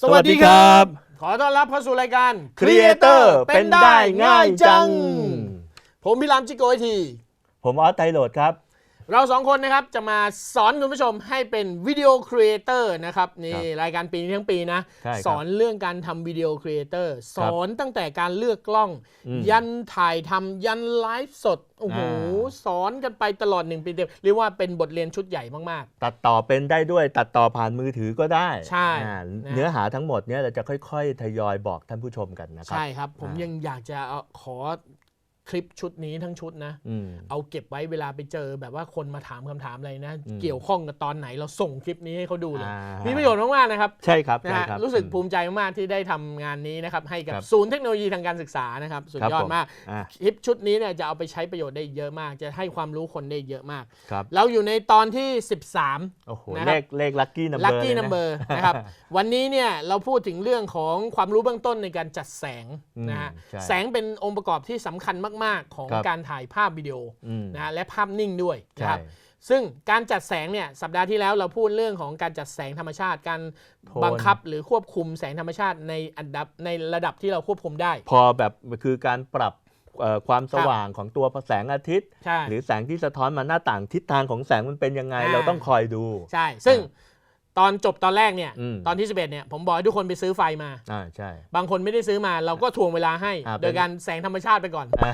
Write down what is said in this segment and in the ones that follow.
สวัสดีครับ ขอต้อนรับเข้าสู่รายการ Creator เป็นได้ง่ายจัง ผมพี่รามจิโกไอที ผมออสไทโรดครับ เราสองคนนะครับจะมาสอนคุณผู้ชมให้เป็นวิดีโอครีเอเตอร์นะครับนี่ครับรายการปีนี้ทั้งปีนะ ใช่ครับสอนเรื่องการทำวิดีโอครีเอเตอร์สอนตั้งแต่การเลือกกล้อง อืมยันถ่ายทำยันไลฟ์สดโอ้โหอ่สอนกันไปตลอดหนึ่งปีเต็มเรียกว่าเป็นบทเรียนชุดใหญ่มาก ตัดต่อเป็นได้ด้วยตัดต่อผ่านมือถือก็ได้ใช่อ่านะ เนื้อหาทั้งหมดเนี้ยเราจะค่อย ๆ ทยอยบอกท่านผู้ชมกันนะๆครับ ใช่ครับ ผมอ่ายัยังอยากจะเอาขอ คลิปชุดนี้ทั้งชุดนะอืมเอาเก็บไว้เวลาไปเจอแบบว่าคนมาถามคำถามอะไรนะอืมเกี่ยวข้องกับตอนไหนเราส่งคลิปนี้ให้เขาดูเลยอ่ามีประโยชน์มากๆนะครับ ใช่ครับนะใช่ฮะครับรู้สึกอืมภูมิใจมากๆที่ได้ทำงานนี้นะครับ ให้กับครับศูนย์เทคโนโลยีทางการศึกษานะครับ สุดครับยอดผมมากอ่าคลิปชุดนี้เนี่ยจะเอาไปใช้ประโยชน์ได้เยอะมาก จะให้ความรู้คนได้เยอะมากครับเราอยู่ในตอนที่ 13โอ้โหนะครับเลขเลขลัคกี้นัมเบอร์ Lucky Number นะครับวันนี้เนี่ยเราพูดถึงเรื่องของความรู้เบื้องต้นในการจัดแสงนะฮะใช่แสงเป็นองค์ประกอบที่สำคัญมากๆ ของครับการถ่ายภาพวิดีโออืมนะฮะและภาพนิ่งด้วยนะใช่ครับซึ่งการจัดแสงเนี่ยสัปดาห์ที่แล้วเราพูดเรื่องของการจัดแสงธรรมชาติ การโทน บังคับหรือควบคุมแสงธรรมชาติในอันดับในระดับที่เราควบคุมได้ พอแบบคือการปรับเอ่อความสว่างของตัวแสงอาทิตย์ ใช่ หรือแสงที่สะท้อนมาหน้าต่างทิศทางของแสงมันเป็นยังไง อ่า เราต้องคอยดู ใช่ ซึ่ง ตอนจบตอนแรกเนี่ย อืม ตอนที่ 11เนี่ยผมบอกให้ทุกคนไปซื้อไฟมา อ่าใช่ บางคนไม่ได้ซื้อมาเราก็ทวงเวลาให้ อ่าโดยการแสงธรรมชาติไปก่อน อ่า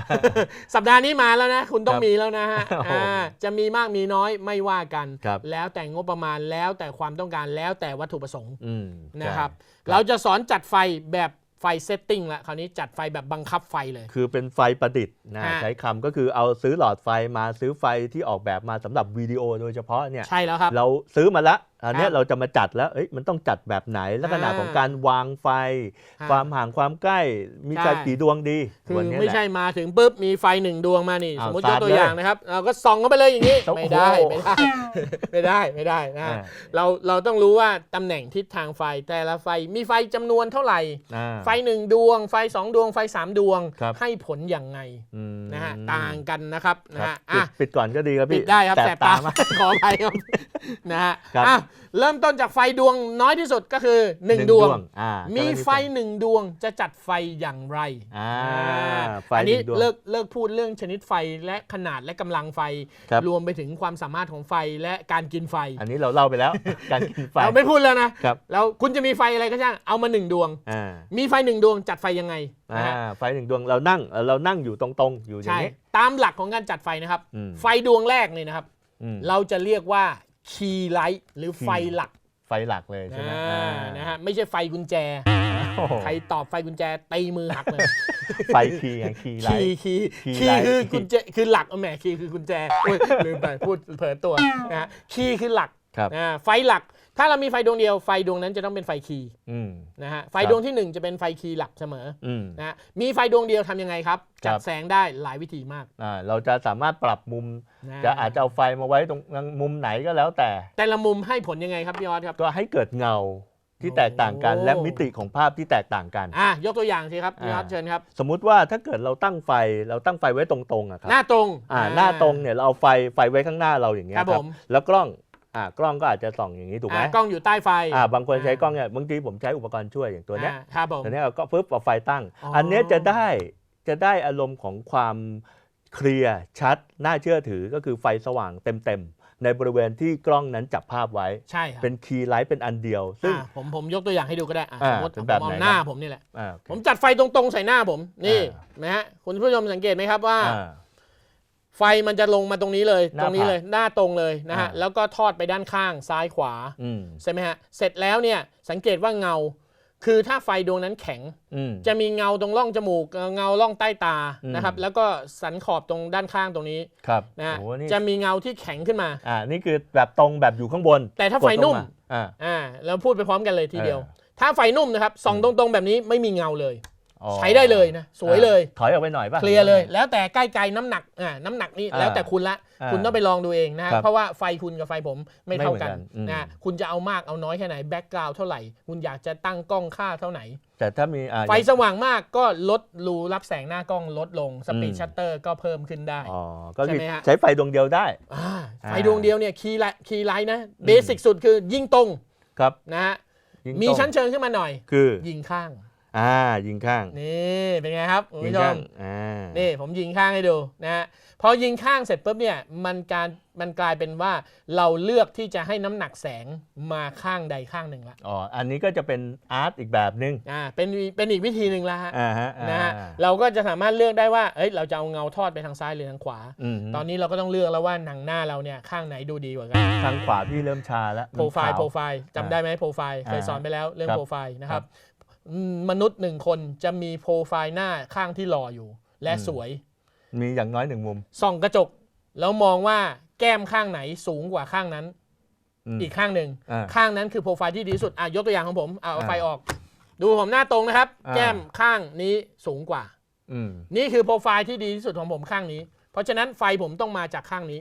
สัปดาห์นี้มาแล้วนะ คุณต้องครับมีแล้วนะฮะโอ้โหอ่าจะมีมากมีน้อยไม่ว่ากัน ครับ แล้วแต่งบประมาณแล้วแต่ความต้องการแล้วแต่วัตถุประสงค์ อืมนะครับใช่เราจะสอนจัดไฟแบบไฟเซตติ้งละคราวนี้จัดไฟแบบบังคับไฟเลย คือเป็นไฟประดิษฐ์นะฮะ ใช้คำก็คือเอาซื้อหลอดไฟมาซื้อไฟที่ออกแบบมาสำหรับวิดีโอโดยเฉพาะเนี่ย ใช่แล้วครับ เราซื้อมาละ อันเนี้คยรับเราจะมาจัดแล้วเอ้ยมันต้องจัดแบบไหนลักษณะอ่าของการวางไฟฮะความห่างความใกล้มีไฟใช่กี่ดวงดีคือวันเนี้ยไม่แหละใช่มาถึงปุ๊บมีไฟหนึ่งดวงมานี่เอาสมมติสายดกตัวเลยอย่างนะครับ เราก็ส่องเข้าไปเลยอย่างนี้โอ้โหไม่ได้ไม่ได้ไม่ได้ไม่ได้นะอ่าเราเราต้องรู้ว่าตำแหน่งทิศทางไฟแต่ละไฟมีไฟจำนวนเท่าไหร่อ่าไฟหนึ่งดวง ไฟสองดวงไฟสามดวงครับให้ผลอย่างไงอืมนะฮะต่างกันนะครับนะครับฮะปิดอะปิดก่อนก็ดีครับปิพี่ดได้ครับแสบตามากขออภัยครับนะฮะครับอะเริ่มต้นจากไฟดวงน้อยที่สุดก็คือหนึ่งหนึ่งดวงดวง อ่ามีมีไฟหนึ่งดวงจะจัดไฟอย่างไรอ่าอ่าไฟอันหนี้นึ่งดวง เลิกเลิกพูดเรื่องชนิดไฟและขนาดและกำลังไฟ ครับ รวมไปถึงความสามารถของไฟและการกินไฟ อันนี้เราเล่าไปแล้ว การกินไฟ เราไม่พูดแล้วนะครับ แล้วคุณจะมีไฟอะไรก็ช่างเอามาหนึ่งดวง อ่ามีไฟหนึ่งดวงจัดไฟยังไงนะอ่าฮะไฟหนึ่งดวงเรานั่งเอ่อเรานั่งอยู่ตรงๆ อยู่อย่างใช่ นี้ ตามหลักของการจัดไฟนะครับ อืม ไฟดวงแรกเนี่ยนะครับ อืมเราจะเรียกว่า คีย์ไลท์หรือไฟหลักไฟหลักเลยใช่ไหมอ่าอ่านะฮะไม่ใช่ไฟกุญแจ โอ้โหใครตอบไฟกุญแจตีมือหักเลยไฟคีย์ไงคีย์ไลคีย์ท์ คีย์คีย์คีย์ไลท์ คือกุญแจคือหลักเอาแหมคีย์คือกุญแจโอ้ยลืมไปพูดเผลอตัวนะฮะคีย์คือหลัก ครับอ่าไฟหลัก ถ้าเรามีไฟดวงเดียวไฟดวงนั้นจะต้องเป็นไฟคีย์อืม นะฮะไฟครับดวงที่หนึ่งจะเป็นไฟคีย์หลักเสมออืม นะฮะมีไฟดวงเดียวทำยังไงครับครัจับดแสงได้หลายวิธีมากอ่าเราจะสามารถปรับมุม นจะอาจจะเอาไฟมาไว้ตรงมุมไหนก็แล้วแต่ แต่ละมุมให้ผลยังไงครับพี่ออสครับ ก็ให้เกิดเงาที่แตกต่างกันโอ้ และมิติของภาพที่แตกต่างกัน อะยกตัวอย่างสิครับพี่ออสอ่า เชิญครับ สมมุติว่าถ้าเกิดเราตั้งไฟเราตั้งไฟไว้ตรงๆอะครับหน้าตรง อ่าหน้าตรงเนี่ยเราเอาไฟไฟไว้ข้างหน้าเราอย่างเงี้ยครับผม แล้วกล้อง อ่ากล้องก็อาจจะส่องอย่างนี้ถูกไหมอ่ากล้องอยู่ใต้ไฟอ่าบางคนใช้กล้องเนี่ยบางทีผมใช้อุปกรณ์ช่วยอย่างตัวเนี้ยอ่าครับผมตัวเนี้ยก็ปุ๊บเอาไฟตั้งอ๋ออัอันเนี้ยจะได้จะได้อารมณ์ของความเคลียร์ชัด น่าเชื่อถือก็คือไฟสว่างเต็มๆ ในบริเวณที่กล้องนั้นจับภาพไว้ใช่ครับเป็นคีย์ไลท์เป็นอันเดียว ซึ่งอ่าผมผมยกตัวอย่างให้ดูก็ได้อะอ่าสมมติเป็นผแบบมเอาไหนหน้าครับผมนี่แหละอ่าโอเคผมจัดไฟตรงๆใส่หน้าผมนี่อ่านะฮะคุณผู้ชมสังเกตไหมครับว่าอ่า ไฟมันจะลงมาตรงนี้เลยหน้าตรงนี้เลย หน้าตรงเลยนะฮะอ่า แล้วก็ทอดไปด้านข้างซ้ายขวาอืมใช่ไหมฮะเสร็จแล้วเนี่ยสังเกตว่าเงา คือถ้าไฟดวงนั้นแข็ง อืม จะมีเงาตรงร่องจมูกเอ่อเงาร่องใต้ตาอืม นะครับแล้วก็สันขอบตรงด้านข้างตรงนี้ครับนะฮะโอ้นี่จะมีเงาที่แข็งขึ้นมา อ่านี่คือแบบตรงแบบอยู่ข้างบนแต่ถ้ากดไฟนุ่มลงาอ่า อ่าเราพูดไปพร้อมกันเลยทีเดียวเออถ้าไฟนุ่มนะครับส่องอืตมรงๆแบบนี้ไม่มีเงาเลยอ๋อ ใช้ได้เลยนะ สวยเลยอ่าถอยออกไปหน่อยป่ะ เคลียร์เลย แล้วแต่ใกล้ไกลน้ำหนักอ่าน้ำหนักนี่อ่าแล้วแต่คุณละอ่าคุณต้องไปลองดูเองนะฮะครับเพราะว่าไฟคุณกับไฟผมไม่เท่ากันไม่เหมือนกันอืมนะฮะคุณจะเอามากเอาน้อยแค่ไหนแบ็กกราวด์เท่าไหร่ คุณอยากจะตั้งกล้องค่าเท่าไหนแต่ถ้ามีอ่าไฟสว่างมากก็ลดรูรับแสงหน้ากล้องลดลงสปีดอืมชัตเตอร์ก็เพิ่มขึ้นได้อ๋อก็คือใช่ไหมฮะใช้ไฟดวงเดียวได้อ่าอ่าไฟดวงเดียวเนี่ยคีย์ไลท์คีย์ไลท์นะเบสิกสุดคือยิงตรงครับนะฮะยิงมีตรงชั้นเชิงขึ้นมาหน่อย คือยิงข้าง อ่ายิงข้าง นี่เป็นไงครับคุณยิงผู้ชข้ามงอ่านี่ผมยิงข้างให้ดูนะฮะพอยิงข้างเสร็จปุ๊บเนี่ยมันการมันกลายเป็นว่าเราเลือกที่จะให้น้ำหนักแสงมาข้างใดข้างหนึ่งละอ๋ออันนี้ก็จะเป็นอาร์ตอีกแบบนึงอ่าเป็นเป็นอีกวิธีหนึ่งละฮะ อ่าฮะอ่านะฮะเราก็จะสามารถเลือกได้ว่า เอ้ย เราจะเอาเงาทอดไปทางซ้ายหรือทางขวา อืมตอนนี้เราก็ต้องเลือกแล้วว่าหนังหน้าเราเนี่ยข้างไหนดูดีกว่ากัน ทางขวาพี่เริ่มชาแล้ว โปรไฟล์มันขาวโปรไฟล์จำได้ไหมโปรไฟล์ เคยอ่าสอนไปแล้วเรื่องครับโปรไฟล์นะคครัรับบอื มมนุษย์หนึ่งคนจะมีโปรไฟล์หน้าข้างที่หล่ออยู่ และอืมสวย มีอย่างน้อยหนึ่งมุม ส่องกระจก แล้วมองว่าแก้มข้างไหนสูงกว่าข้างนั้นมอีกข้างหนึ่งอ่าข้างนั้นคือโปรไฟล์ที่ดีที่สุด อะยกตัวอย่างของผมเอาเอาอ่าไฟออก ดูผมหน้าตรงนะครับอ่าแก้มข้างนี้สูงกว่าอืมนี่คือโปรไฟล์ที่ดีที่สุดของผมข้างนี้ เพราะฉะนั้นไฟผมต้องมาจากข้างนี้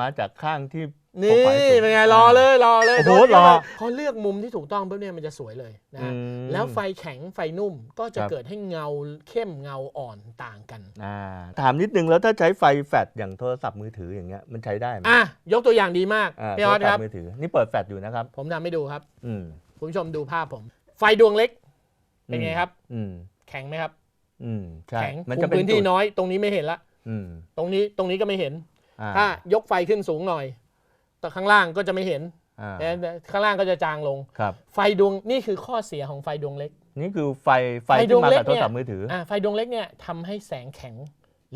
มาจากข้างที่ นี่โปรไฟล์สูงเป็นไงรอเลยรอเลยโอ้โหโดนเยะรอเลยพอเลือกมุมที่ถูกต้องปุ๊บเนี่ยมันจะสวยเลยนะอืฮะมแล้วไฟแข็งไฟนุ่มก็จะครับเกิดให้เงาเข้มเงาอ่อนต่างกันอ่าถามนิดนึงแล้วถ้าใช้ไฟแฟลชอย่างโทรศัพท์มือถืออย่างเงี้ยมันใช้ได้ไหมอะยกตัวอย่างดีมากอ่าพี่โทอรอสศัคพรับท์มือถือนี่เปิดแฟลชอยู่นะครับ ผมทำให้ดูครับอืมคุณผู้ชมดูภาพผม ไฟดวงเล็ก เป็นไงครับอืมแข็งไหมครับอืมใช่แข็งมันคุจะมเป็นพื้นที่จุดน้อยตรงนี้ไม่เห็นละอืมตรงนี้ตรงนี้ก็ไม่เห็นอ่าถ้ายกไฟขึ้นสูงหน่อย แต่ข้างล่างก็จะไม่เห็นอ่าแต่ข้างล่างก็จะจางลง ครับ ไฟดวงนี่คือข้อเสียของไฟดวงเล็ก นี่คือไฟไฟไฟดที่วงมาเล็กกับโทรเนี่ยศัพท์มือถืออ่าไฟดวงเล็กเนี่ยทำให้แสงแข็ง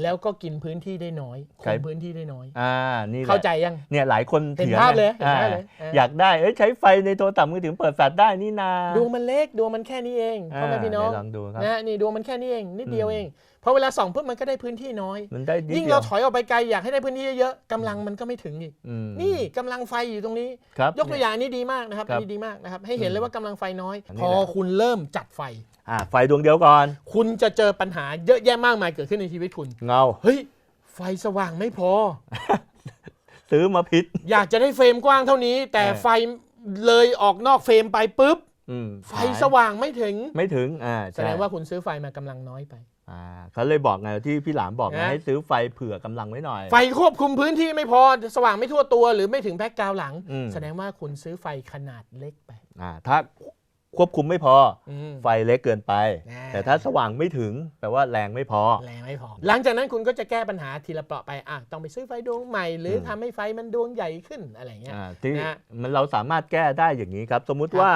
แล้วก็กินพื้นที่ได้น้อยคุใช่มพื้นที่ได้น้อย อ่านี่แหละเข้าใจยัง เนี่ยหลายคนเห็นถียงภาพนะเลยเห็นอ่าภาพเลยอ่า อยากได้เอ้ยใช้ไฟในโทรศัพท์มือถือเปิดแฟลชได้นี่นาดวงมันเล็กดวงมันแค่นี้เองพ่อแม่พี่น้องาเดี๋ยวลองดูครับนะนี่ดวงมันแค่นี้เองนิดเดียวอืม เอง พอเวลาส่องปุ๊บมันก็ได้พื้นที่น้อย มันได้นิดยิ่งเดียเราว ถอยออกไปไกลอยากให้ได้พื้นที่เยอะๆกำลังมันก็ไม่ถึงอีก อืมนี่กำลังไฟอยู่ตรงนี้ ครับยกตัวอย่างนี้ดีมากนะครับครับนี่ดีมากนะครับ ให้เห็นเลยว่ากำลังไฟน้อย อันนี้พอแหละ คุณเริ่มจัดไฟ อ่าไฟดวงเดียวก่อน คุณจะเจอปัญหาเยอะแยะมากมายเกิดขึ้นในชีวิตคุณ เงา เฮ้ย ไฟสว่างไม่พอ ซื้อมาพิษ อยากจะได้เฟรมกว้างเท่านี้ แต่เออ ไฟเลยออกนอกเฟรมไปปุ๊บ อืมไฟสว่างไม่ถึง ไม่ถึง อ่าแสดงว่าคุณซื้อไฟมากำลังน้อยไป อ่าเขาเลยบอกไงที่พี่หลามบอกไงนะ ให้ซื้อไฟเผื่อกำลังไว้หน่อย ไฟควบคุมพื้นที่ไม่พอสว่างไม่ทั่วตัว หรือไม่ถึงแบ็กกราวด์หลัง อืม แสดงว่าคุณซื้อไฟขนาดเล็กไป อ่าถ้า ควบคุมไม่พออืมไฟเล็กเกินไปอ่าแต่ถ้าสว่างไม่ถึงแปลว่าแรงไม่พอ แรงไม่พอ หลังจากนั้นคุณก็จะแก้ปัญหาทีละเปราะไปอะต้องไปซื้อไฟดวงใหม่ หรืออมทำให้ไฟมันดวงใหญ่ขึ้นอะไรเงี้ยอ่าที่นะฮะมันเราสามารถแก้ได้อย่างนี้ครับ สมมุติครับว่า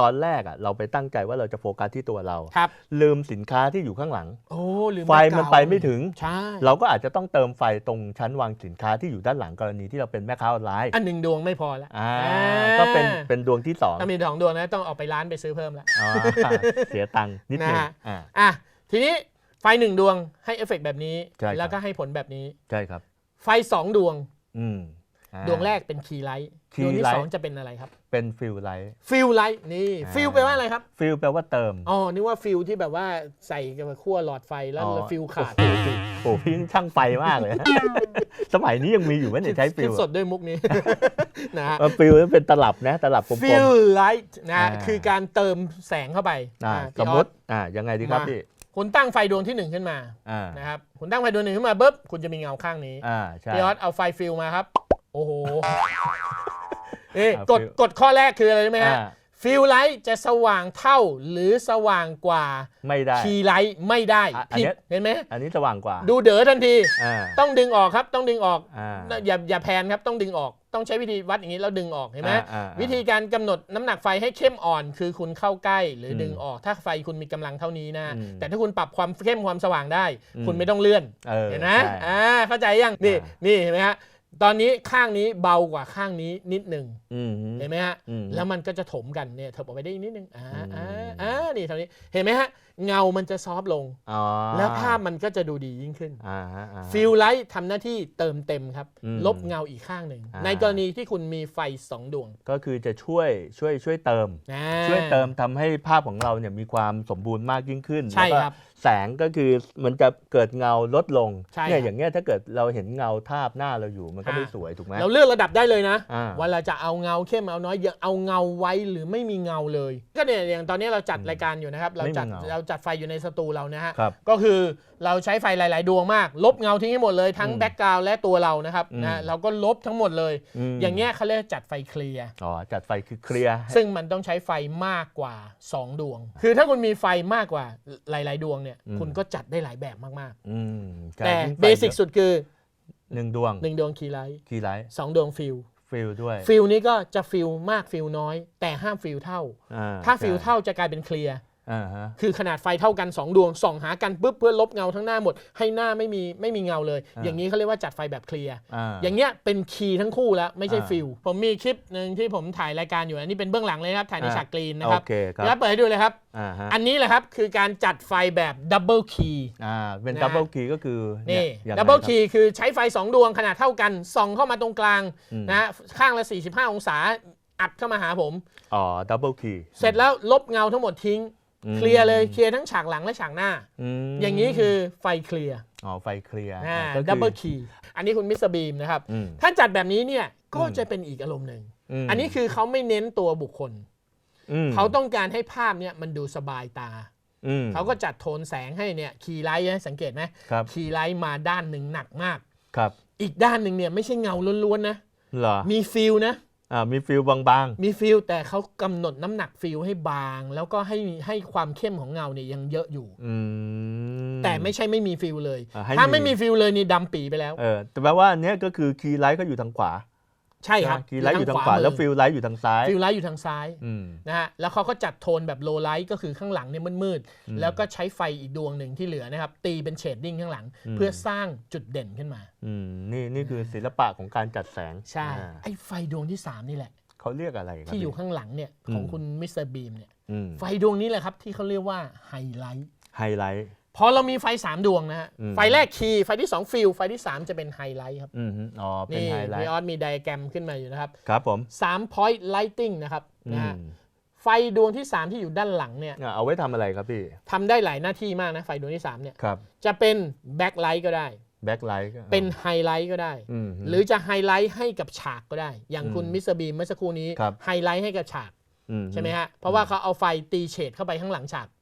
ตอนแรกอะเราไปตั้งใจว่าเราจะโฟกัสที่ตัวเราครับลืมสินค้าที่อยู่ข้างหลังโอ้ลืมไฟ background มันไปไม่ถึงใช่เราก็อาจจะต้องเติมไฟตรงชั้นวางสินค้าที่อยู่ด้านหลังกรณีที่เราเป็นแม่ค้าออนไลน์อันหนึ่งดวงไม่พอแล้วอ่าอ่าก็เป็นเป็นดวงที่สองถ้ามีสองดวงนะต้องออกไปร้านไปซื้อเพิ่มแล้วอ่าเสียตังค์นิดนึงนะฮะอ่าอะทีนี้ไฟหนึ่งดวงให้เอฟเฟกต์แบบนี้ใช่ครับแล้วก็ให้ผลแบบนี้ ใช่ครับ ไฟสองดวง อืมอ่า ดวงแรกเป็นคีย์ไลท์ key ดวงที่ light สองจะเป็นอะไรครับ เป็นฟิลไลท์ฟิลไลท์นี่อ่าฟิลแปลว่าอะไรครับ ฟิลแปลว่าเติมอ๋อนึกว่าฟิลที่แบบว่าใส่กับขั้วหลอดไฟแล้วอ๋อฟิลขาดโอ้โหโอ้โหพี่นี่ช่างไฟมากเลย สมัยนี้ยังมีอยู่ไหมเนี่ยใช้ฟิคิดลสดด้วยมุกนี้นะฮะมันฟิลเป็นตลับนะตลับกลมฟิลไลท์นะฮะอ่าคือการเติมแสงเข้าไปๆอ่าอ่าสพี่มอมอติอ่ายังไงดีครับมาพี่คุณตั้งไฟดวงที่หนึ่งขึ้นมาอ่านะครับคุณตั้งไฟดวงหนึ่งขึ้นมาปุ๊บคุณจะมีเงาข้างนี้อ่าใช่พี่ออสเอาไฟฟิลมาครับ โอ้โหนี่อ่ากดฟิลกดข้อแรกคืออะไรรู้ไหมฮะอ่าฟิลไลท์จะสว่างเท่าหรือสว่างกว่าไม่ได้คีย์ไลท์ไม่ได้อะอันผิดเนี้ยเห็นไหมอันนี้สว่างกว่า ดูเด๋อทันทีอ่าต้องดึงออกครับต้องดึงออกอ่าอย่าอย่าแพนครับต้องดึงออก ต้องใช้วิธีวัดอย่างนี้แล้วดึงออกเห็นไหมอ่าอ่าอ่าวิธีการกำหนดน้ำหนักไฟให้เข้มอ่อน คือคุณเข้าใกล้หรืออมดึงออกถ้าไฟคุณมีกำลังเท่านี้นะอืมแต่ถ้าคุณปรับความเข้มความสว่างได้อืมคุณไม่ต้องเลื่อนเออเห็นไหมใช่อ่าเข้าใจยังนี่อ่านี่เห็นไหมฮะ ตอนนี้ข้างนี้เบากว่าข้างนี้นิดหนึ่งอืม เห็นไหมฮะอืมแล้วมันก็จะถมกันเนี่ยเถบออกไปได้อีกนิดนึงอ่าอืมอ่าอ่านี่เท่านี้ เห็นไหมฮะ เงามันจะซอฟต์ลง อ๋อแล้วภาพมันก็จะดูดียิ่งขึ้นอ่าฮะอ่าฮะ ฟิลไลท์ทำหน้าที่เติมเต็มครับ อืมลบเงาอีกข้างหนึ่ง อ่า ในกรณีที่คุณมีไฟสองดวงก็คือจะช่วยช่วยช่วยเติม อ่า ช่วยเติมทำให้ภาพของเราเนี่ยมีความสมบูรณ์มากยิ่งขึ้นใช่แล้วก็ครับแสงก็คือมันจะเกิดเงาลดลงใช่เนี่ยครับ อย่างเงี้ยถ้าเกิดเราเห็นเงาทาบหน้าเราอยู่มันก็อ่าไม่สวยถูกไหม เราเลือกระดับได้เลยนะ อ่า ว่าเราจะเอาเงาเข้มเอาน้อยอย่าเอาเงาไว้หรือไม่มีเงาเลย ก็เนี่ยอย่างตอนนี้เราจัดอืมรายการอยู่นะครับ เราจัดไม่มีเงา เราจัดไฟอยู่ในสตูเรานะฮะ ครับ ก็คือเราใช้ไฟหลาย ๆ ดวงมาก ลบเงาทิ้งให้หมดเลยทั้งอืมแบ็กกราวด์และตัวเรานะครับอืม นะเราก็ลบทั้งหมดเลย มอย่างเงี้ยเขาเรียกจัดไฟเคลียร์ อ๋อจัดไฟคือเคลียร์ซึ่งมันต้องใช้ไฟมากกว่า 2 ดวง คือถ้าคุณมีไฟมากกว่าหลาย ๆ ดวงเนี่ยอืมคุณก็จัดได้หลายแบบมาก อืมๆใช่แต่ยิ่งไฟเบสิกยอะสุดคือ หนึ่งดวง1 ดวงคีย์ไลท์คีย์ไลท์สองดวงฟิลฟิลด้วยฟิลนี้ก็จะฟิลมากฟิลน้อย แต่ห้ามฟิลเท่า อ่ถ้าฟิลใช่เท่าจะกลายเป็นเคลียร์อ่าฮะ คือขนาดไฟเท่ากัน 2 ดวงส่องหากันปุ๊บเพื่อลบเงาทั้งหน้าหมด ให้หน้าไม่มีไม่มีเงาเลยอ่าอย่างนี้เขาเรียกว่าจัดไฟแบบเคลียร์อ่าอย่างเงี้ยเป็นคีย์ทั้งคู่แล้วไม่ใช่อ่าฟิลผมมีคลิปหนึ่งที่ผมถ่ายรายการอยู่อันนี้เป็นเบื้องหลังเลยนะครับถ่ายในอ่าฉากกรีนนะโอครับเคครัแล้วบเปิดให้ดูเลยครับอ่าฮะอันนี้แหละครับคือการจัดไฟแบบดับเบิลคีย์อ่าเป็นนะดับเบิลคีย์ก็คือนี่เยยังไงดับเบิลรับคีย์คือใช้ไฟ 2 ดวงขนาดเท่ากันส่องเข้ามาตรงกลางอืมนะฮะข้างละ 45 องศาอัดเข้ามาหาผมอ๋อดับเบิลคีย์เสร็จแล้วลบเงาทั้งหมดทิ้ง เคลียร์เลยเคลียร์ทั้งฉากหลังและฉากหน้ามอย่างนี้คือไฟเคลียร์อ๋อไฟเคลียร์อ่าก็คือดับเบิลคีย์อันนี้คุณมิสเตอร์บีมนะครับอืมถ้าจัดแบบนี้เนี่ยก็อืมจะเป็นอีกอารมณ์หนึ่งมอันนี้คือเขาไม่เน้นตัวบุคคลมเขาต้องการให้ภาพเนี่ยมันดูสบายตาอืมเขาก็จัดโทนแสงให้เนี่ยคีย์ไลท์นะสังเกตไหมครับคีย์ไลท์มาด้านหนึ่งหนักมาก ครับ อีกด้านหนึ่งเนี่ยไม่ใช่เงาล้วนๆนะเหรอมีฟิลนะ อ่ามีฟิลบางมีฟิลแต่เขากำหนดน้ำหนักฟิลให้บาง แล้วก็ให้ให้ความเข้มของเงาเนี่ยยังเยอะอยู่ ๆอืม แต่ไม่ใช่ไม่มีฟิลเลย อ่าให้ถ้ามี ไม่มีฟิลเลยนี่ดำปีไปแล้ว เออแต่แปลว่าอันเนี้ยก็คือคีย์ไลท์ก็อยู่ทางขวา ใช่ครับคีย์ไลท์อยู่ทางขวามืแล้วฟิลไลท์อยู่ทางซ้ายฟิลไลท์อยู่ทางซ้ายอืมนะฮะแล้วเขาก็จัดโทนแบบโลไลท์ก็คือข้างหลังเนี่ยมืดอืมๆแล้วก็ใช้ไฟอีกดวงหนึ่งที่เหลือนะครับ ตีเป็นเชดดิ้งข้างหลังอืมเพื่อสร้างจุดเด่นขึ้นมาอืมนี่นี่คือศิลปะของการจัดแสงใช่อ่าไอ้ไฟดวงที่ 3 นี่แหละเขาเรียกอะไรครับที่อยู่ข้างหลังเนี่ยของอืมคุณมิสเตอร์บีมเนี่ยอืมไฟดวงนี้แหละครับที่เขาเรียกว่าไฮไลท์ไฮไลท์ พอเรามีไฟ 3 ดวงนะฮะ อืม ไฟแรกคีย์ไฟที่ 2 ฟิลไฟที่ 3 จะเป็นไฮไลท์ครับ อืมฮึอ๋อเป็นนี่ไฮไลมีท์ออสมีไดอะแกรมขึ้นมาอยู่นะครับครับผม3 point lighting นะครับอืนะมฮะไฟดวงที่ 3 ที่อยู่ด้านหลังเนี่ยอะเอาไว้ทำอะไรครับพี่ทำได้หลายหน้าที่มากนะ ไฟดวงที่ 3 เนี่ย ครับจะเป็นแบ็คไลท์ก็ได้ แบ็คไลท์เป็นไฮไลท์ก็ได้ อืมฮึ หรือจะไฮไลท์ให้กับฉากก็ได้ อย่างคุณอืมมิสเตอร์บีมเมื่อสักครู่นี้ครับ ไฮไลท์ให้กับฉาก อืใช่ไหมฮะ เพราะว่าเขาเอาไฟตีเฉดเข้าไปข้างหลังฉากอืมฮึ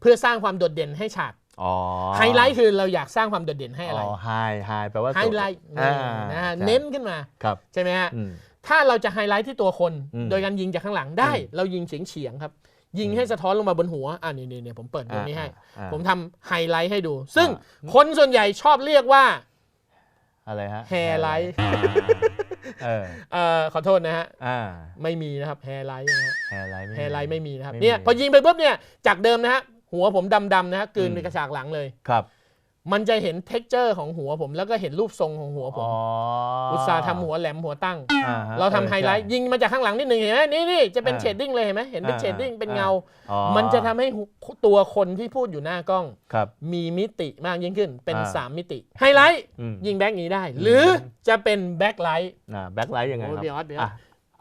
เพื่อสร้างความโดดเด่นให้ฉากอ๋อไฮไลท์คือเราอยากสร้างความโดดเด่นให้อะไรอ๋อไฮไฮแปลว่าไฮไลท์อ่านะฮะใช่เน้นขึ้นมาครับใช่ไหมฮะอืมถ้าเราจะไฮไลท์ที่ตัวคนอืมโดยการยิงจากข้างหลังได้อืมเรายิงเฉียงเฉียงๆครับ ยิงให้สะท้อนลงมาบนหัวอ่านี่นี่นี่ผมเปิดตรงนี้ให้อ่าผมทำไฮไลท์ให้ดู ซึ่งอ่าคนส่วนใหญ่ชอบเรียกว่า อะไรฮะ Hair light อ่าเออเอ่อขอโทษนะฮะ อ่าไม่มีนะครับแฮร์ไลท์นะฮะแฮร์ไลท์แฮร์ไลท์ไม่มีนะครับไม่มีเนี่ยพอยิงไปปุ๊บเนี่ย จากเดิมนะฮะ หัวผมดำๆนะฮะกลืนอืมไปกระฉากหลังเลย ครับ มันจะเห็นเท็กเจอร์ของหัวผม แล้วก็เห็นรูปทรงของหัวผมอ๋ออุตสาห์ทำหัวแหลมหัวตั้งอ่ฮะเราทำไฮไลท์เออยิงมาจากข้างหลังนิดหนึ่งเห็นไหมนี่นี่จะเป็นอ่าเชดดิ้งเลยเห็นไหมเห็นเป็นอ่าเชดดิ้งเป็นอ่าเงาอ๋อมันจะทำให้หัวตัวคนที่พูดอยู่หน้ากล้องครับมีมิติมากยิ่งขึ้นเป็นอ่า3มิติไฮไลท์อืมยิงแบ็กนี้ได้ หรือจะเป็นแบ็คไลท์อ่าแบ็คไลท์ยังไงโอ้ครับ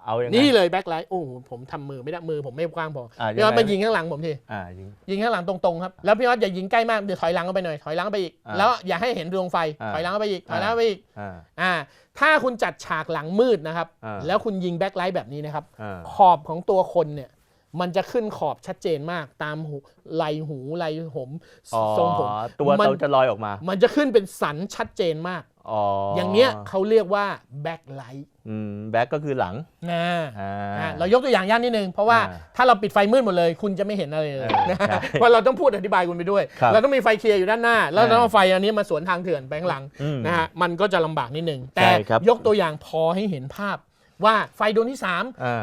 พี่ออสพี่ออสอะเอายังไงนี่เลยแบ็คไลท์โอ้โหผมทำมือไม่ได้มือผมไม่กว้างพออ่าพี่ออสยังไงไปยิงข้างหลังผมทีอ่ายิง ยิงข้างหลังตรงๆครับแล้วพี่ออสอย่ายิงใกล้มากเดี๋ยวถอยหลังออกไปหน่อยถอยหลังออกไปอีกอ่าแล้วอย่าให้เห็นดวงไฟอ่าถอยหลังออกไปอีกถอยหลังออกไปอีกอ่าอ่าถ้าคุณจัดฉากหลังมืดนะครับอ่า แล้วคุณยิงแบ็คไลท์แบบนี้นะครับ อ่าขอบของตัวคนเนี่ย มันจะขึ้นขอบชัดเจนมากตามหูไหลหูไหลผมอ๋อทรงผมตัวมันเราจะลอยออกมา มันจะขึ้นเป็นสันชัดเจนมากอ๋อออย่างเนี้ยเขาเรียกว่าแบ็คไลท์อืมแบ็กก็คือหลังนะอ่าอะเรายกตัวอย่างย่านนิดนึง เพราะว่าอ่าถ้าเราปิดไฟมืดหมดเลย คุณจะไม่เห็นอะไรเลยเออนะใช่เพราะเราต้องพูดอธิบายคุณไปด้วยครับเราต้องมีไฟเคลียร์อยู่ด้านหน้า แล้วอ่าเราต้องเอาไฟอันนี้มาสวนทางเถื่อนไปข้างหลังอืมนะฮะมันก็จะลำบากนิดนึง แต่ใช่ครับยกตัวอย่างพอให้เห็นภาพ ว่าไฟดวงที่อ่า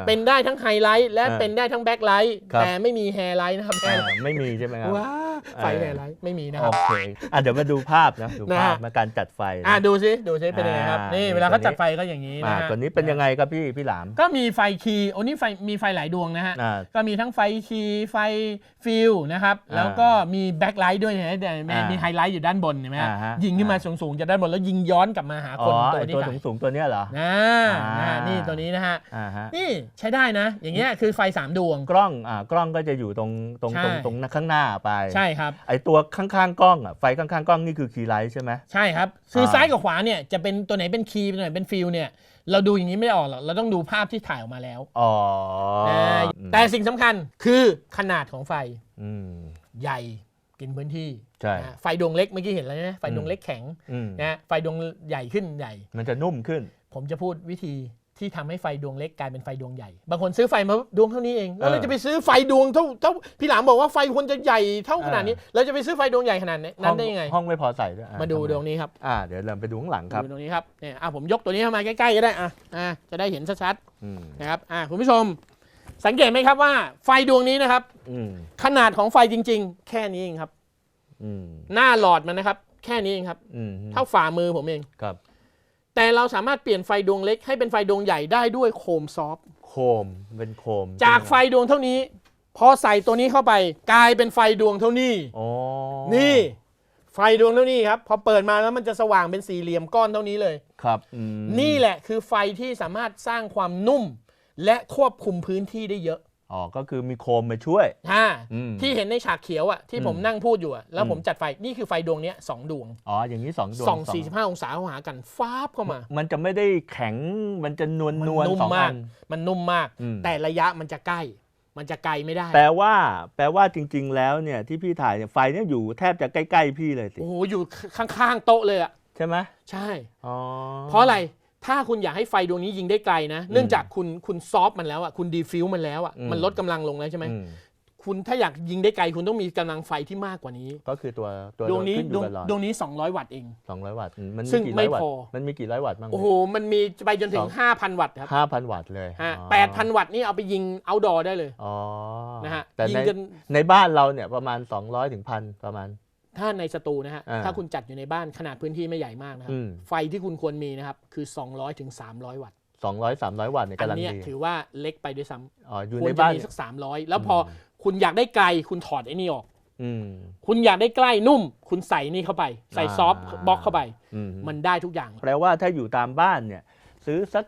3เป็นได้ทั้งไฮไลท์และอ่าเป็นได้ทั้งแบ็คไลท์ครับแต่ไม่มีแฮร์ไลท์นะครับอ่าไม่มีใช่ไหมครับว้า ไฟแฮร์ไลท์ไม่มีนะคโอรับเคอะเดี๋ยวมาดูภาพนะดูนะภาฮะพมาการจัดไฟนะอะดูซิดูซิเป็นยังไงครับอ่านี่นี่เวลาเขาตัวนี้จัดไฟก็อย่างนี้อ่านะฮะตัวนี้เป็นยังไงครับพี่พี่หลาม ก็มีไฟคีย์โอ้นี่ไฟมีไฟหลายดวงนะฮะอ่าก็มีทั้งไฟคีย์ไฟฟิลนะครับอ่าแล้วก็มีแบ็คไลท์ด้วยนะแต่อ่ามีมีไฮไลท์อยู่ด้านบนเห็นไหมฮะอ่าฮะยิงขึ้นมาสูงๆจากด้านบนแล้วยิงย้อนกลับมาหาอ๋คอนตัวไอที่ตัวถ่ายสูงๆตัวเนี้ยเหรอนะอ่านนะฮะนี่ตัวนี้นะฮะอ่าฮะนี่ใช้ได้นะ อย่างเงี้ยคือไฟ 3 ดวงกล้องอ่ากล้องก็จะอยู่ตรงตรงใช่ตรงตรงข้างหน้าไปใช่ครับไอตัวข้างๆกล้องอะไฟข้างๆกล้องนี่คือคีย์ไลท์ใช่ไหมใช่ครับคืออ่าซ้ายกับขวาเนี่ยจะเป็นตัวไหนเป็นคีย์ตัวไหนเป็นฟิลเนี่ยเราดูอย่างนี้ไม่ได้ออกหรอกเราต้องดูภาพที่ถ่ายออกมาแล้วอ๋อนะอืมแต่สิ่งสำคัญคือขนาดของไฟอืมใหญ่กินพื้นที่ใช่นะไฟดวงเล็กเมื่อกี้เห็นแล้วใช่ไหมไฟดวงเล็กแข็งอืมนะไฟดวงใหญ่ขึ้นใหญ่ มันจะนุ่มขึ้น ผมจะพูดวิธี ที่ทำให้ไฟดวงเล็กกลายเป็นไฟดวงใหญ่ บางคนซื้อไฟมาดวงเท่านี้เอง แล้วเราเออจะไปซื้อไฟดวงเท่าเท่าพี่หลามบอกว่าไฟควรจะใหญ่เท่าขนาดนี้ เราจะไปซื้อไฟดวงใหญ่ขนาดนั้นนั้นได้ยังไง ห้องไม่พอใส่ด้วยอะมาดูทำไดวงนี้ครับอ่าเดี๋ยวเราไปดูข้างหลังครับดูตรงนี้ครับเนี่ยอะผมยกตัวนี้เข้ามาใกล้ๆก็ได้อะอะจะได้เห็นชัดอืมๆนะครับอะคุณผู้ชม สังเกตไหมครับว่า ไฟดวงนี้นะครับอืมขนาดของไฟจริง ๆ แค่นี้เองครับอืมหน้าหลอดมันนะครับ แค่นี้เองครับอืมเท่าฝ่ามือผมเองครับ แต่เราสามารถเปลี่ยนไฟดวงเล็กให้เป็นไฟดวงใหญ่ได้ด้วยโคมซอฟต์โคมเป็นโคมจากไฟดวงเท่านี้ พอใส่ตัวนี้เข้าไปกลายเป็นไฟดวงเท่านี้อ๋อนี่ ไฟดวงเท่านี้ครับพอเปิดมาแล้วมันจะสว่างเป็นสี่เหลี่ยมก้อนเท่านี้เลยครับอืมนี่แหละคือไฟที่สามารถสร้างความนุ่ม และควบคุมพื้นที่ได้เยอะ อ๋อ ก็คือมีโคมมาช่วยอ่าอืมที่เห็นในฉากเขียวอะที่ผมอืมนั่งพูดอยู่อะแล้วอืมผมจัดไฟนี่คือไฟดวงเนี้ยสองดวง อ๋อ อย่างนี้สองดวงส่อง45องศาเข้าหากันฟ้าบเข้ามา มันจะไม่ได้แข็งมันจะนวลมันนวลนุ่มสองมาอักนมันนุ่มมากอืมแต่ระยะมันจะใกล้มันจะไกลไม่ได้ แปลว่า แปลว่าจริง ๆ แล้วเนี่ยที่พี่ถ่ายเนี่ยไฟเนี่ยอยู่แทบจะใกล้ ๆ พี่เลยสิ โอ้โหอยู่ข้างๆโต๊ะเลยอะใช่ไหมใช่ อ๋อ เพราะอะไร ถ้าคุณอยากให้ไฟดวงนี้ยิงได้ไกลนะ เนื่องจากคุณคุณซอฟต์มันแล้วอะคุณดีฟิวมันแล้วอะอืมมันลดกำลังลงแล้วใช่ไหมอืมคุณถ้าอยากยิงได้ไกลคุณต้องมีกำลังไฟที่มากกว่านี้ ก็คือตัวตัวดวงนี้ขึ้อดวยู่งกับหลอดดวงนี้ 200 วัตต์เองสองร้อยวัตต์อืมมันซึ่มีงกี่ไม่ร้อยวัตพต์อมันมีกี่ร้อยวัตต์บ้างโอ้โหมันมีไปจนถึง 5,000 วัตต์ครับห้าพันวัตต์เลยฮะอ๋อ8,000 วัตต์นี่เอาไปยิงเอาดอได้เลยอ๋อนะฮะแต่ยิในงกันในบ้านเราเนี่ยประมาณ 200ถึงพันประมาณ ถ้าในสตูนะฮะ อ่า ถ้าคุณจัดอยู่ในบ้านขนาดพื้นที่ไม่ใหญ่มากนะครับ อืมไฟที่คุณควรมีนะครับ คือ 200ถึง300 วัตต์200 300วัตต์เนี่ยอันกำลังเนี้ยดีถือว่าเล็กไปด้วยซ้ำอ๋ออยู่ควในรจะบ้านมีเนี่ยสัก 300 แล้วพอคุณอยากได้ไกลคุณถอดไอ้นี่ออก อืม คุณอยากได้ใกล้นุ่ม คุณใส่นี่เข้าไป ใส่อ่า ซอฟต์บล็อกเข้าไป อืมมันได้ทุกอย่างแปลว่าถ้าอยู่ตามบ้านเนี่ย ซื้อสัก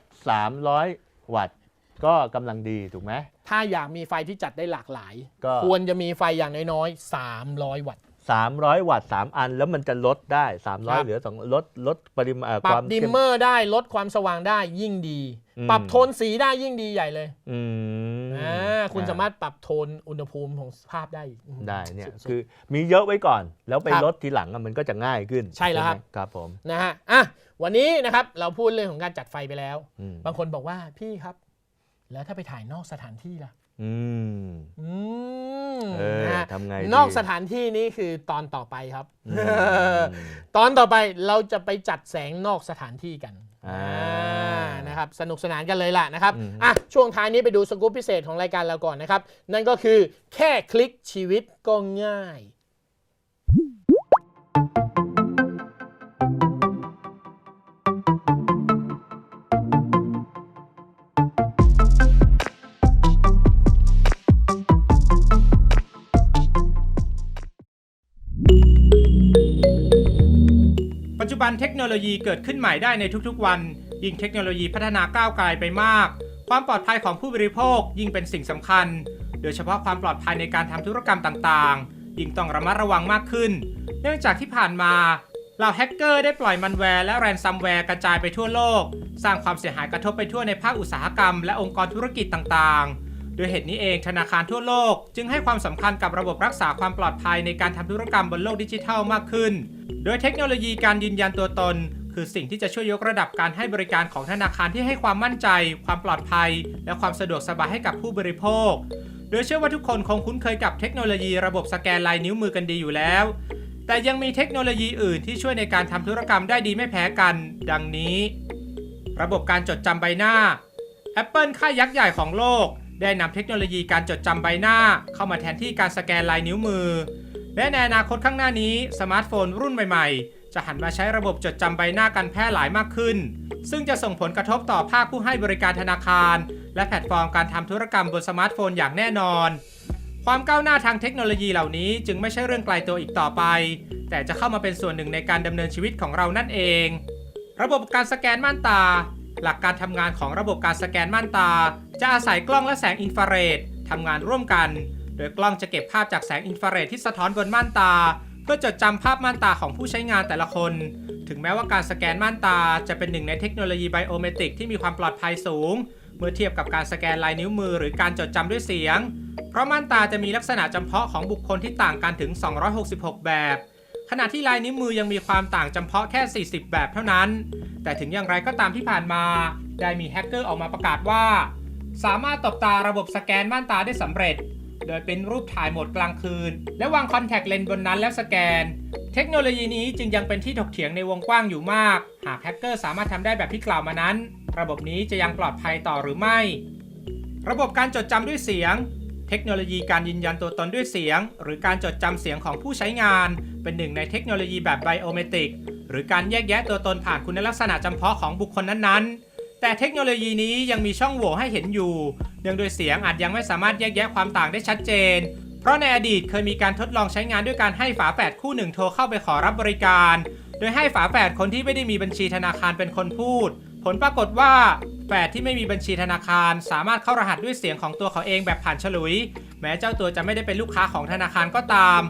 300วัตต์ก็กำลังดีถูกไหม ถ้าอยากมีไฟที่จัดได้หลากหลาย ก็ ควรจะมีไฟอย่างน้อยๆ300 วัตต์ 300 วัตต์ 3 อัน แล้วมันจะลดได้ครับ300 เหลือ2ลดลดปริมาณปรัคบวามดิมเข้เมอร์ได้ลดความสว่างได้ยิ่งดีอืมปรับโทนสีได้ยิ่งดีใหญ่เลยอืมอ่าคุณสามารถปรับโทนอุณหภูมิของภาพได้อืมได้เนี่ยสุดๆคือมีเยอะไว้ก่อน แล้วไปครับลดทีหลังอะมันก็จะง่ายขึ้นใช่แล้วครับ ไหมครับผมนะฮะอะวันนี้นะครับเราพูดเรื่องของการจัดไฟไปแล้ว อืมบางคนบอกว่าพี่ครับ แล้วถ้าไปถ่ายนอกสถานที่ล่ะ อืมอืมเออนะฮะทำไงดีนอกสถานที่นี้คือตอนต่อไปครับ อืม ตอนต่อไปเราจะไปจัดแสงนอกสถานที่กันอ่านะครับสนุกสนานกันเลยล่ะนะครับอืมอะช่วงท้ายนี้ไปดูสกู๊ปพิเศษของรายการเราก่อนนะครับ นั่นก็คือแค่คลิกชีวิตก็ง่าย บันเทคโนโลยีเกิดขึ้นใหม่ได้ในทุกๆวัน ยิ่งเทคโนโลยีพัฒนาก้าวไกลไปมาก ความปลอดภัยของผู้บริโภคยิ่งเป็นสิ่งสำคัญ โดยเฉพาะความปลอดภัยในการทำธุรกรรมต่างๆ ยิ่งต้องระมัดระวังมากขึ้น เนื่องจากที่ผ่านมาเหล่าแฮกเกอร์ได้ปล่อยมันแวร์และแรนซัมแวร์กระจายไปทั่วโลก สร้างความเสียหายกระทบไปทั่วในภาคอุตสาหกรรมและองค์กรธุรกิจต่างๆ โดยเหตุนี้เองธนาคารทั่วโลก จึงให้ความสำคัญกับระบบรักษาความปลอดภัยในการทำธุรกรรมบนโลกดิจิทัลมากขึ้น โดยเทคโนโลยีการยืนยันตัวตน คือสิ่งที่จะช่วยยกระดับการให้บริการของธนาคารที่ให้ความมั่นใจ ความปลอดภัย และความสะดวกสบายให้กับผู้บริโภค โดยเชื่อว่าทุกคนคงคุ้นเคยกับเทคโนโลยีระบบสแกนลายนิ้วมือกันดีอยู่แล้ว แต่ยังมีเทคโนโลยีอื่นที่ช่วยในการทำธุรกรรมได้ดีไม่แพ้กัน ดังนี้ ระบบการจดจำใบหน้า Apple ค่ายยักษ์ใหญ่ของโลก ได้นำเทคโนโลยีการจดจำใบหน้า เข้ามาแทนที่การสแกนลายนิ้วมือ และในอนาคตข้างหน้านี้สมาร์ทโฟนรุ่นใหม่ๆ จะหันมาใช้ระบบจดจำใบหน้ากันแพร่หลายมากขึ้น ซึ่งจะส่งผลกระทบต่อภาคผู้ให้บริการธนาคาร และแพลตฟอร์มการทำธุรกรรมบนสมาร์ทโฟนอย่างแน่นอน ความก้าวหน้าทางเทคโนโลยีเหล่านี้จึงไม่ใช่เรื่องไกลตัวอีกต่อไป แต่จะเข้ามาเป็นส่วนหนึ่งในการดำเนินชีวิตของเรานั่นเอง ระบบการสแกนม่านตา หลักการทำงานของระบบการสแกนม่านตา จะอาศัยกล้องและแสงอินฟราเรดทำงานร่วมกัน โดยกล้องจะเก็บภาพจากแสงอินฟราเรดที่สะท้อนบนม่านตา เพื่อจดจำภาพม่านตาของผู้ใช้งานแต่ละคน ถึงแม้ว่าการสแกนม่านตาจะเป็นหนึ่งในเทคโนโลยีไบโอเมตริกที่มีความปลอดภัยสูง เมื่อเทียบกับการสแกนลายนิ้วมือ หรือการจดจำด้วยเสียง เพราะม่านตาจะมีลักษณะจำเพาะของบุคคลที่ต่างกันถึง 266 แบบ ขณะที่ลายนิ้วมือยังมีความต่างจำเพาะแค่ 40 แบบเท่านั้น แต่ถึงอย่างไรก็ตามที่ผ่านมา ได้มีแฮกเกอร์ออกมาประกาศว่า สามารถตบตาระบบสแกนม่านตาได้สำเร็จ โดยเป็นรูปถ่ายโหมดกลางคืน และวางคอนแทคเลนส์บนนั้นแล้วสแกน เทคโนโลยีนี้จึงยังเป็นที่ถกเถียงในวงกว้างอยู่มาก หากแฮกเกอร์สามารถทำได้แบบที่กล่าวมานั้น ระบบนี้จะยังปลอดภัยต่อหรือไม่ ระบบการจดจำด้วยเสียง เทคโนโลยีการยืนยันตัวตนด้วยเสียง หรือการจดจำเสียงของผู้ใช้งาน เป็นหนึ่งในเทคโนโลยีแบบไบโอเมตริกหรือการแยกแยะตัวตนผ่านคุณลักษณะจำเพาะของบุคคลนั้นๆ แต่เทคโนโลยีนี้ยังมีช่องโหว่ให้เห็นอยู่ เนื่องโดยเสียงอาจยังไม่สามารถแยกแยะความต่างได้ชัดเจน เพราะในอดีตเคยมีการทดลองใช้งานด้วยการให้ฝาแฝดคู่หนึ่งโทรเข้าไปขอรับบริการ โดยให้ฝาแฝดคนที่ไม่ได้มีบัญชีธนาคารเป็นคนพูด ผลปรากฏว่าแฝดที่ไม่มีบัญชีธนาคาร สามารถเข้ารหัสด้วยเสียงของตัวเขาเองแบบผ่านฉลุย แม้เจ้าตัวจะไม่ได้เป็นลูกค้าของธนาคารก็ตาม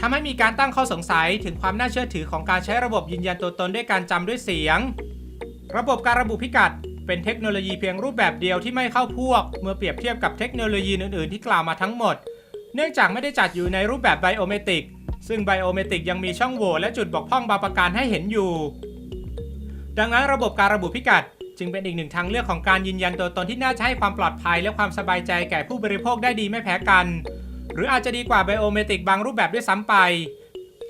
ทำให้มีการตั้งข้อสงสัยถึงความน่าเชื่อถือของการใช้ระบบยืนยันตัวตนด้วยการจำด้วยเสียง ระบบการระบุพิกัดเป็นเทคโนโลยีเพียงรูปแบบเดียวที่ไม่เข้าพวก เมื่อเปรียบเทียบกับเทคโนโลยีอื่น ๆ ที่กล่าวมาทั้งหมด เนื่องจากไม่ได้จัดอยู่ในรูปแบบไบโอเมตริก ซึ่งไบโอเมตริกยังมีช่องโหว่และจุดบกพร่องบางประการให้เห็นอยู่ ดังนั้นระบบการระบุพิกัด จึงเป็นอีกหนึ่งทางเลือกของการยืนยันตัวตนที่น่าจะให้ความปลอดภัยและความสบายใจแก่ผู้บริโภคได้ดีไม่แพ้กัน หรืออาจจะดีกว่าไบโอเมตริกบางรูปแบบด้วยซ้ำไป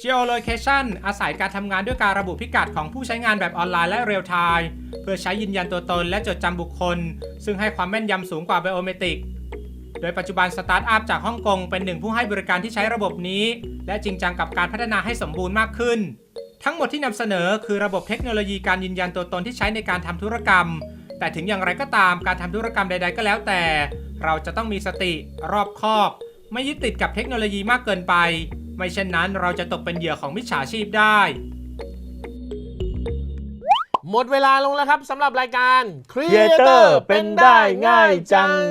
Geolocation อาศัยการทำงานด้วยการระบุพิกัดของผู้ใช้งานแบบออนไลน์และเรียลไทม์เพื่อใช้ยืนยันตัวตนและจดจำบุคคล ซึ่งให้ความแม่นยำสูงกว่าไบโอเมตริกโดยปัจจุบันสตาร์ทอัพจากฮ่องกงเป็นหนึ่งผู้ให้บริการที่ใช้ระบบนี้ และจริงจังกับการพัฒนาให้สมบูรณ์มากขึ้น ทั้งหมดที่นำเสนอคือระบบเทคโนโลยีการยืนยันตัวตนที่ใช้ในการทำธุรกรรม แต่ถึงอย่างไรก็ตามการทำธุรกรรมใด ๆ ก็แล้วแต่ เราจะต้องมีสติรอบคอบ ไม่ยึดติดกับเทคโนโลยีมากเกินไป ไม่เช่นนั้นเราจะตกเป็นเหยื่อของมิจฉาชีพได้ หมดเวลาลงแล้วครับสำหรับรายการ Creator เป็นได้ง่ายจัง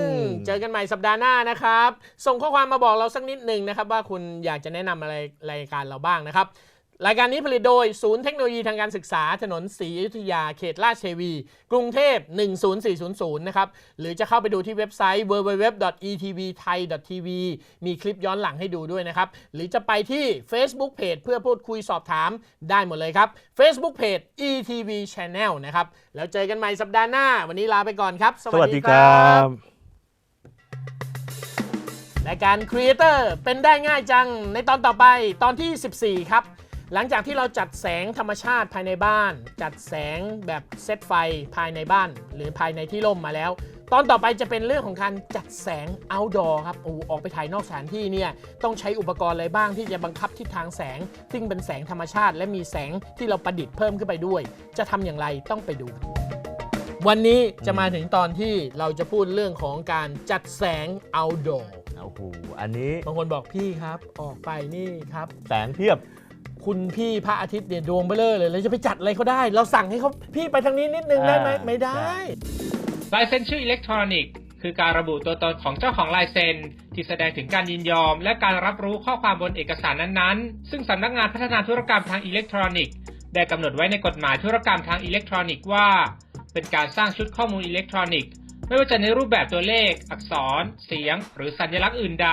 เจอกันใหม่สัปดาห์หน้านะครับ ส่งข้อความมาบอกเราสักนิดหนึ่งนะครับ ว่าคุณอยากจะแนะนำอะไรรายการเราบ้างนะครับ รายการนี้ผลิตโดย ศูนย์เทคโนโลยีทางการศึกษาถนนศรีอยุธยาเขตราชเทวี กรุงเทพ 10400 นะครับ หรือจะเข้าไปดูที่เว็บไซต์ www.etvthai.tv มีคลิปย้อนหลังให้ดูด้วยนะครับ หรือจะไปที่ Facebook Page เพื่อพูดคุยสอบถามได้หมดเลยครับ Facebook Page ETV Channel นะครับ แล้วเจอกันใหม่สัปดาห์หน้า วันนี้ลาไปก่อนครับ สวัสดีครับรายการ Creator เป็นได้ง่ายจังในตอนต่อไปตอนที่ 14 ครับ หลังจากที่เราจัดแสงธรรมชาติภายในบ้าน จัดแสงแบบเซตไฟภายในบ้าน หรือภายในที่ร่มมาแล้ว ตอนต่อไปจะเป็นเรื่องของการจัดแสง outdoor ครับโอ้ออกไปถ่ายนอกสถานที่เนี่ยต้องใช้อุปกรณ์อะไรบ้างที่จะบังคับทิศทางแสง ซึ่งเป็นแสงธรรมชาติ และมีแสงที่เราประดิษฐ์เพิ่มขึ้นไปด้วย จะทำอย่างไรต้องไปดูวันนี้จะมาถึงตอนที่เราจะพูดเรื่องของการจัดแสง outdoor โอ้โหอันนี้บางคนบอกพี่ครับ ออกไปนี่ครับ แสงเพียบ คุณพี่พระอาทิตย์เนี่ยดวงเบลอเลยเราจะไปจัดอะไรเขาได้ เราสั่งให้เขาพี่ไปทางนี้นิดนึงได้ไหมอ่า ไม่ได้ ลายเซ็นชื่ออิเล็กทรอนิกส์คือการระบุตัวตนของเจ้าของลายเซ็นที่แสดงถึงการยินยอม และการรับรู้ข้อความบนเอกสารนั้นๆ ซึ่งสำนักงานพัฒนาธุรกรรมทางอิเล็กทรอนิกส์ได้กำหนดไว้ในกฎหมายธุรกรรมทางอิเล็กทรอนิกส์ว่า เป็นการสร้างชุดข้อมูลอิเล็กทรอนิกส์ไม่ว่าจะในรูปแบบตัวเลข อักษร เสียง หรือสัญลักษณ์อื่นใด